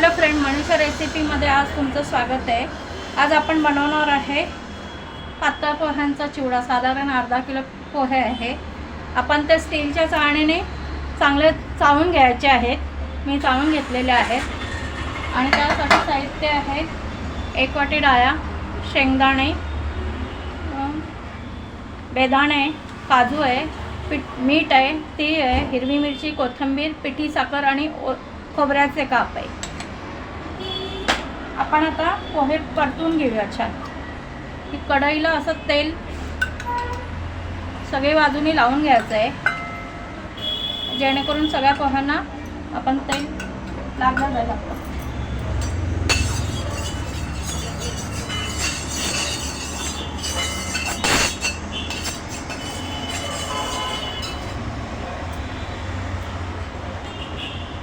Hello friend Manisha रेसिपीमध्ये आज तुमचं स्वागत आहे. आज आपण बनवणार आहे पातळ पोह्यांचा चिवडा. साधारण अर्धा किलो पोहे आहे. आपण ते स्टीलच्या चाळणीने चांगले चावून घ्यायचे आहेत. मी चावून घेतलेले आहेत. आणि त्यासाठी साहित्य आहे एक वाटी डाळ्या शेंगदाणे बेदाणे काजू आहे पीठ मीठ आहे ती आहे हिरवी मिरची कोथिंबीर पिठी साखर आणि ओ खोबऱ्याचे काप आहे. आपण आता पोहे परतून घेऊया छान. की कढईला असं तेल सगळे बाजूनी लावून घ्यायचं आहे जेणेकरून सगळ्या पोह्यांना आपण तेल लागलं जायला लागतं.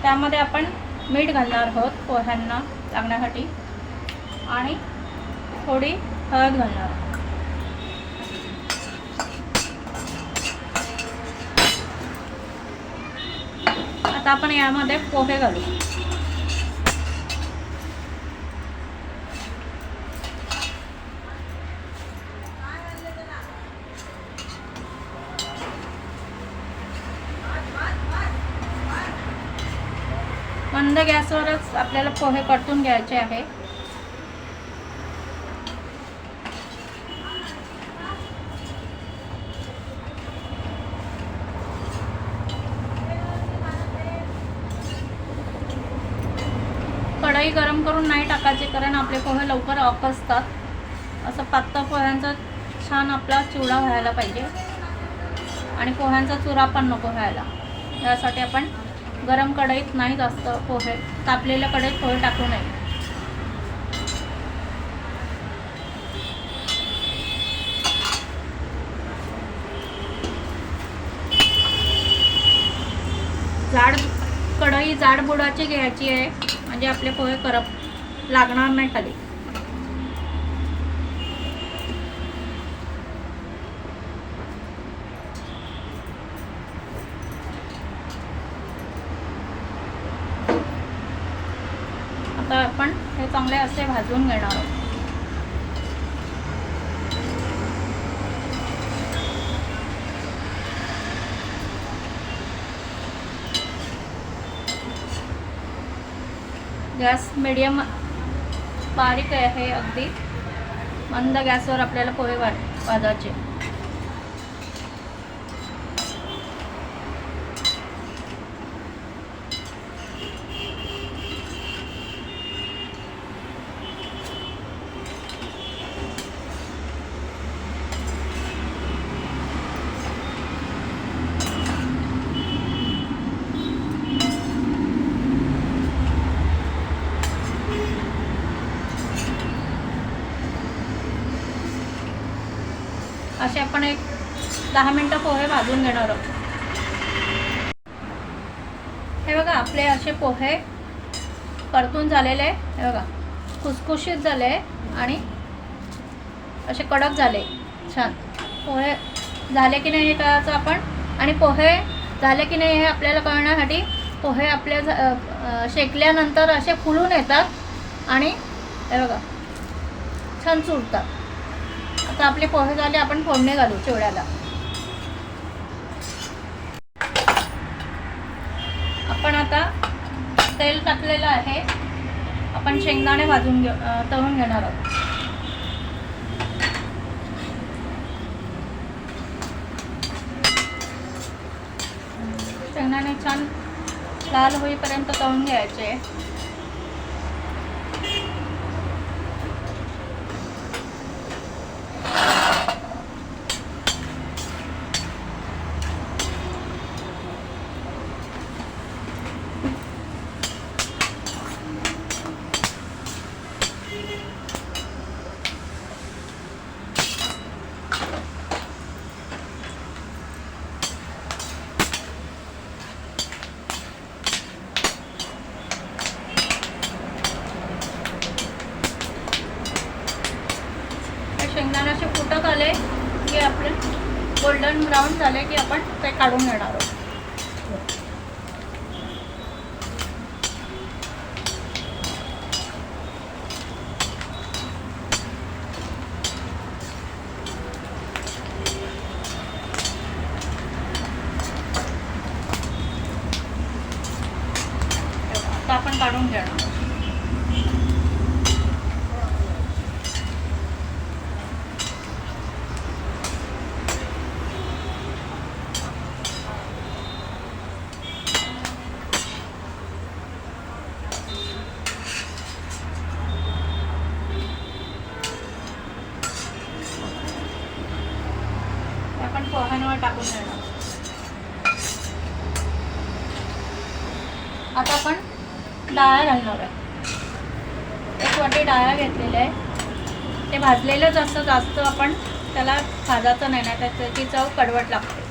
त्यामध्ये आपण मीठ घालणार आहोत पोह्यांना लागण्यासाठी. आणि थोडी हळद घालणार. आता आपण यामध्ये पोहे घालू. मंद गॅसवरच आपल्याला पोहे परतून घ्यायचे आहे कढई गरम करून नाही टाकायचे कारण आपले पोहे लवकर असतात. असं पातळ पोह्यांचा छान आपला चिवडा व्हायला पाहिजे. आणि पोह्यांचा चुरा पण नको व्हायला. यासाठी आपण गरम कढईत नाही जास्त पोहे तापलेल्या कढईत पोहे टाकू नये. जाड कढई जाड बुडाची घ्यायची आहे. म्हणजे आपले पोहे करप लागणार नाही खाली. आता आपण हे चांगले असे भाजून घेणार आहोत. गॅस मिडियम बारीक आहे अगदी. मंद गॅसवर आपल्याला पोहे वा वाजायचे असे आपण एक दहा मिनटं पोहे भाजून घेणार आहोत. हे बघा आपले असे पोहे परतून झालेले. हे बघा खुसखुशीत झाले आणि असे कडक झाले. छान. पोहे झाले की नाही हे कळायचं आपण? आणि पोहे झाले की नाही हे आपल्याला कळण्यासाठी पोहे आपल्या शेकल्यानंतर असे फुलून येतात आणि हे बघा छान चुरतात. आता आपले पोहे झाले आपण फोडणे घालू चिवड्याला. आपण आता तेल टाकलेलं आहे. आपण शेंगदाणे भाजून घे तळून घेणार आहोत. शेंगदाणे छान लाल होईपर्यंत तळून घ्यायचे हे शेंगदाण्याचे फुटक आले की आपले गोल्डन ब्राऊन झाले की आपण ते काढून घेणार आहोत आता आपण काढून घेणार हे आपण पोह्यांवर टाकून देणार आता आपण डाळ्या घालणार आहे एक वाटी डाळ्या घेतलेल्या आहे. ते भाजलेलंच असतं जास्त आपण त्याला भाजायचं नाही ना त्याची चव कडवट लागते.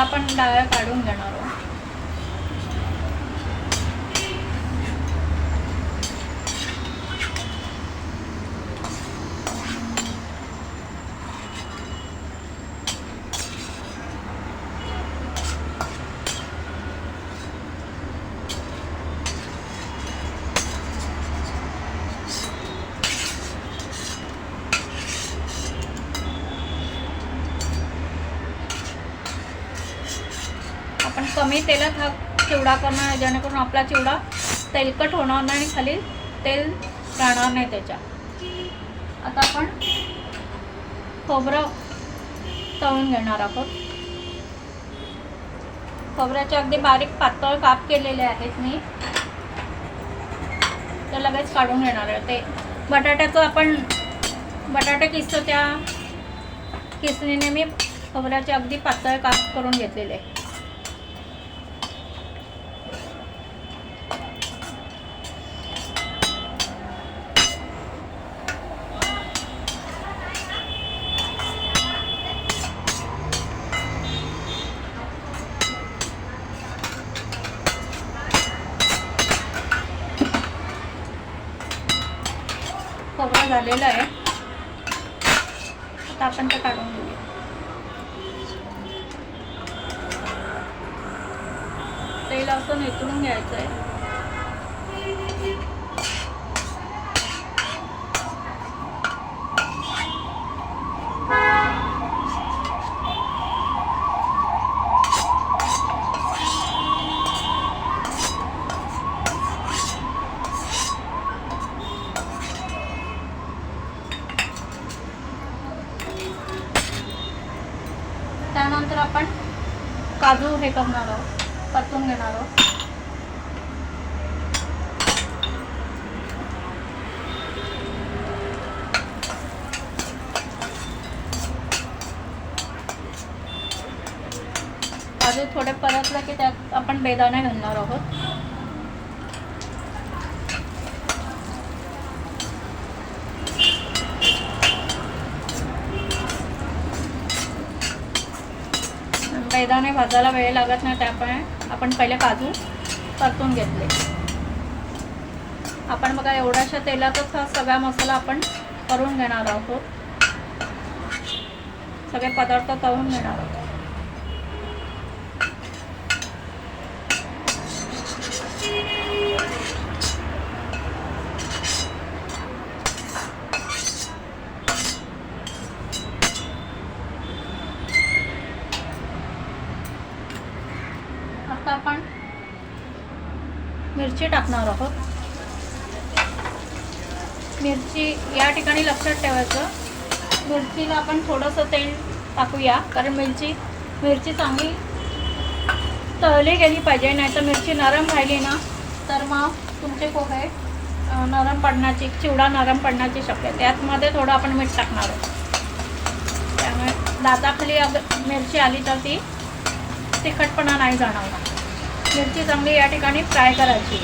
आता आपण डाव्या काढून घेणार आहोत आपण कमी तेलात हा चिवडा करणार जेणेकरून आपला चिवडा तेलकट होणार नाही आणि खाली तेल राहणार नाही त्याच्या आता आपण खोबरं तळून घेणार आहोत. खोबऱ्याचे अगदी बारीक पातळ काप केलेले आहेत मी. ते लगेच काढून घेणार आहे ते. बटाट्याचं आपण बटाटा किसतो त्या किसणीने मी खोबऱ्याचे अगदी पातळ काप करून घेतलेले. आहे कोवळा झालेला आहे. आता आपण ते काढून घेऊया. तेल असं नितळून घ्यायचं आहे त्यानंतर आपण काजू हे करणार आहोत परतून घेणार आहोत. काजू थोडे परतलं की त्यात आपण बेदाणे घालणार आहोत. मैदाने भाजायला वेळ लागत नाही त्यामुळे आपण पहिले काजू परतून घेतले. आपण बघा एवढ्याशा तेलातच हा सगळा मसाला आपण करून घेणार आहोत. सगळे पदार्थ तळून घेणार आहोत आता आपण मिरची टाकणार आहोत. मिरची या ठिकाणी लक्षात ठेवायचं. मिरचीला आपण थोडंसं तेल टाकूया कारण मिरची मिरची चांगली तळली गेली पाहिजे नाहीतर मिरची नरम राहिली ना तर मग तुमचे पोहे नरम पडण्याची चिवडा नरम पडण्याची शक्यता त्यातमध्ये थोडं आपण मीठ टाकणार आहोत. त्यामुळे दाताखाली अग मिरची आली तर ती तिखटपणा नाही जाणवणार मिरची चांगली या ठिकाणी फ्राय करायची.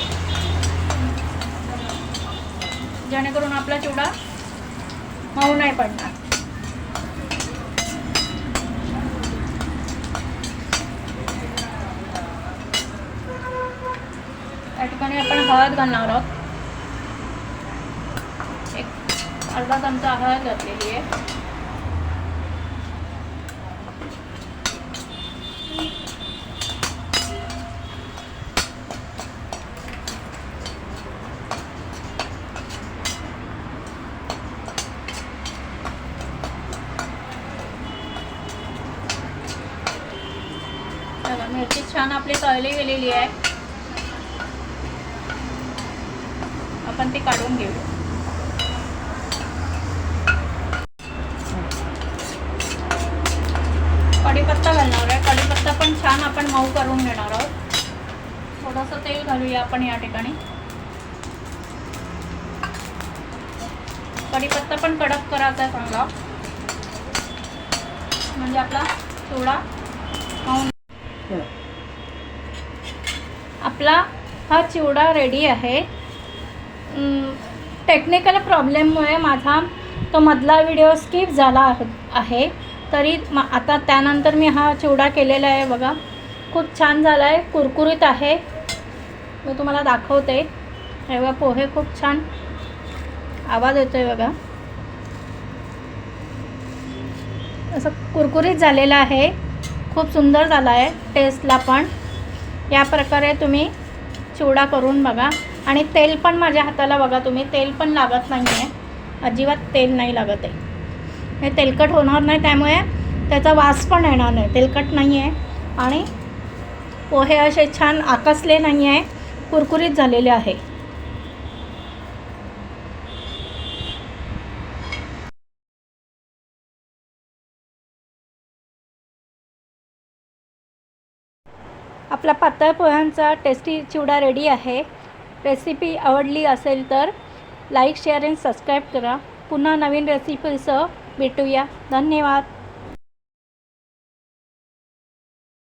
जेणेकरून आपला चिवडा मऊ नाही पडणार. या ठिकाणी आपण हळद घालणार आहोत. एक अर्धा चमचा हळद घातलेली आहे बघा मिरची छान आपली तळली गेलेली आहे. आपण ती काढून घेऊ कढीपत्ता घालणार आहे. कढीपत्ता पण छान आपण मऊ करून घेणार आहोत. थोडंसं तेल घालूया आपण या ठिकाणी. कढीपत्ता पण कडक करायचा आहे चांगला. म्हणजे आपला थोडा मऊ. आपला हा चिवडा रेडी आहे. टेक्निकल प्रॉब्लेममुळे माझा तो मधला व्हिडिओ स्किप झाला आहे- आहे. तरी म आता त्यानंतर मी हा चिवडा केलेला आहे बघा. खूप छान झाला आहे कुरकुरीत आहे. मी तुम्हाला दाखवते. हे बघा पोहे खूप छान आवाज येतो आहे बघा. असं कुरकुरीत झालेलं आहे. खूप सुंदर झाला आहे टेस्टला पण. या प्रकारे तुम्ही चिवडा करून बघा. आणि तेल पण माझ्या हाताला बघा तुम्ही तेल पण लागत नाही आहे अजिबात तेल नाही लागत आहे. हे तेलकट होणार नाही त्यामुळे त्याचा वास पण येणार नाही. तेलकट नाही आहे आणि पोहे असे छान आकसले नाही आहे कुरकुरीत झालेले आहे. आपला पातळ पोह्यांचा टेस्टी चिवडा रेडी आहे. रेसिपी आवडली असेल तर लाईक शेअर अँड सबस्क्राईब करा. पुन्हा नवीन रेसिपीसह भेटूया. धन्यवाद.